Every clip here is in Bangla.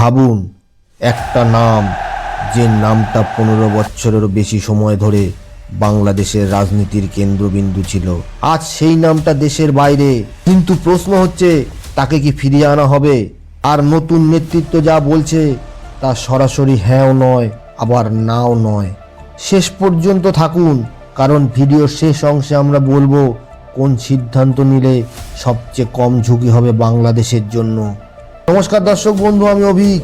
ভাবুন, একটা নাম যে নামটা পনেরো বছরেরও বেশি সময় ধরে বাংলাদেশের রাজনীতির কেন্দ্রবিন্দু ছিল। আজ সেই নামটা দেশের বাইরে। কিন্তু প্রশ্ন হচ্ছে, তাকে কি ফিরিয়ে আনা হবে? আর নতুন নেতৃত্ব যা বলছে, তা সরাসরি হ্যাঁও নয়, আবার নাও নয়। শেষ পর্যন্ত থাকুন, কারণ ভিডিওর শেষ অংশে আমরা বলব, কোন সিদ্ধান্ত নিলে সবচেয়ে কম ঝুঁকি হবে বাংলাদেশের জন্য। নমস্কার দর্শক বন্ধু, আমি অভিক।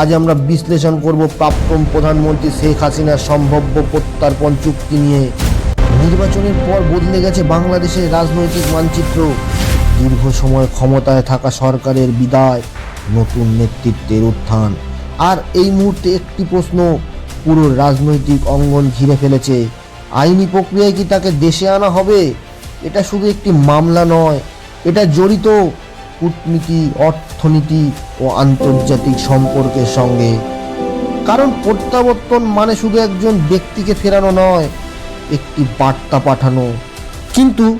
আজ আমরা বিশ্লেষণ করব প্রাক্তন প্রধানমন্ত্রী শেখ হাসিনার সম্ভাব্য প্রত্যার্পণ চুক্তি নিয়ে। নির্বাচনের পর বদলে গেছে বাংলাদেশের রাজনৈতিক মানচিত্র। দীর্ঘ সময় ক্ষমতায় থাকা সরকারের বিদায়, নতুন নেতৃত্বের উত্থান। আর এই মুহূর্তে একটি প্রশ্ন, পুরো রাজনৈতিক অঙ্গন ঘিরে ফেলেছে। আইনি প্রক্রিয়ায় কি তাকে দেশে আনা হবে? এটা শুধু একটি মামলা নয়, এটা জড়িত কূটনীতি, অর্থনীতি ও আন্তর্জাতিক সম্পর্কের সঙ্গে। কারণ প্রত্যাবর্তন মানে শুধু একজন ব্যক্তিকে ফেরানো নয়, একটি বার্তা পাঠানো। কিন্তু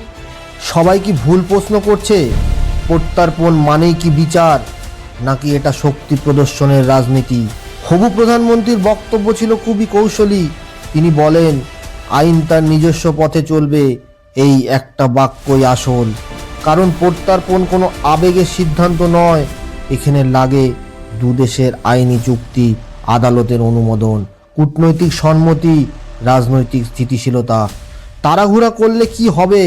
সবাই কি ভুল প্রশ্ন করছে? প্রত্যার্পণ মানেই কি বিচার? নাকি এটা শক্তি প্রদর্শনের রাজনীতি? হবু প্রধানমন্ত্রীর বক্তব্য ছিল খুবই কৌশলী। তিনি বলেন, আইন তার নিজস্ব পথে চলবে, এই একটা বাক্যই আসল। কারণ প্রত্যার্পণ কোনো আবেগের সিদ্ধান্ত নয়। এখানে লাগে দুদেশের আইনি চুক্তি, আদালতের অনুমোদন, কূটনৈতিক সম্মতি, রাজনৈতিক স্থিতিশীলতা। তাড়াহুড়া করলে কি হবে?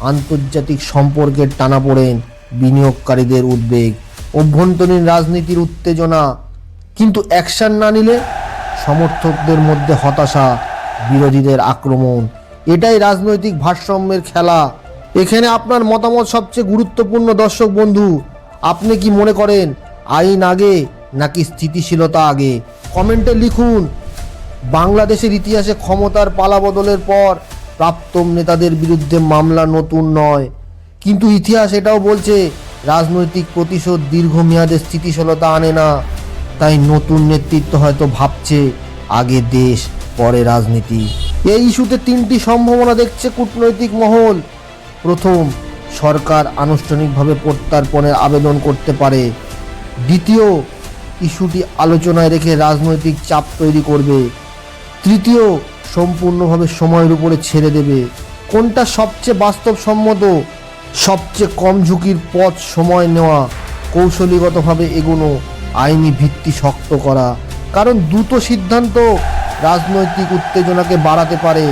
আন্তর্জাতিক সম্পর্কের টানাপোড়েন বিনিয়োগকারীদের উদ্বেগ, অভ্যন্তরীণ রাজনীতির উত্তেজনা। কিন্তু অ্যাকশন না নিলে সমর্থকদের মধ্যে হতাশা, বিরোধীদের আক্রমণ। এটাই রাজনৈতিক ভারসাম্যের খেলা। এখানে আপনার মতামত সবচেয়ে গুরুত্বপূর্ণ দর্শক বন্ধু। আপনি কি মনে করেন আইন আগে নাকি স্থিতিশীলতা আগে? কমেন্টে লিখুন। বাংলাদেশের ইতিহাসে ক্ষমতার পালাবদলের পর প্রাপ্তম নেতাদের বিরুদ্ধে মামলা নতুন নয়। কিন্তু ইতিহাস এটাও বলছে, রাজনৈতিক প্রতিশোধ দীর্ঘমেয়াদে স্থিতিশীলতা আনে না। তাই নতুন নেতৃত্ব হয়তো ভাবছে, আগে দেশ, পরে রাজনীতি। এই ইস্যুতে তিনটি সম্ভাবনা দেখছে কূটনৈতিক মহল। প্রথম সরকার আনুষ্ঠানিকভাবে প্রত্যার্পণের আবেদন করতে পারে। দ্বিতীয় ইস্যুটি আলোচনায় রেখে রাজনৈতিক চাপ তৈরি করবে। তৃতীয় সম্পূর্ণভাবে সময়ের উপরে ছেড়ে দেবে। কোনটা সবচেয়ে বাস্তবসম্মত, সবচেয়ে কম ঝুঁকির পথ সময় নেওয়া, কৌশলীগতভাবে এগোনো, আইনি ভিত্তি শক্ত করা। কারণ দ্রুত সিদ্ধান্ত রাজনৈতিক উত্তেজনাকে বাড়াতে পারে,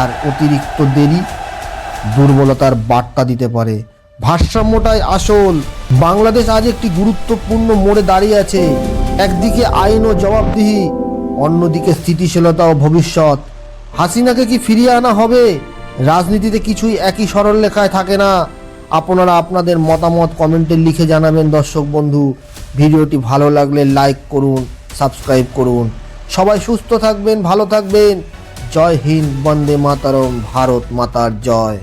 আর অতিরিক্ত দেরি দুর্বলতার বার্তা দিতে পারে। ভারসাম্যটাই আসল। বাংলাদেশ আজ একটি গুরুত্বপূর্ণ মোড়ে দাঁড়িয়ে আছে। একদিকে আইন ও জবাবদিহি, অন্যদিকে স্থিতিশীলতা ও ভবিষ্যৎ। হাসিনাকে কি ফিরিয়ে আনা হবে? রাজনীতিতে কিছুই একই সরল লেখায় থাকে না। আপনারা আপনাদের মতামত কমেন্টে লিখে জানাবেন, দর্শক বন্ধু। ভিডিওটি ভালো লাগলে লাইক করুন, সাবস্ক্রাইব করুন। সবাই সুস্থ থাকবেন, ভালো থাকবেন। জয় হিন্দ, বন্দে মাতারম, ভারত মাতার জয়।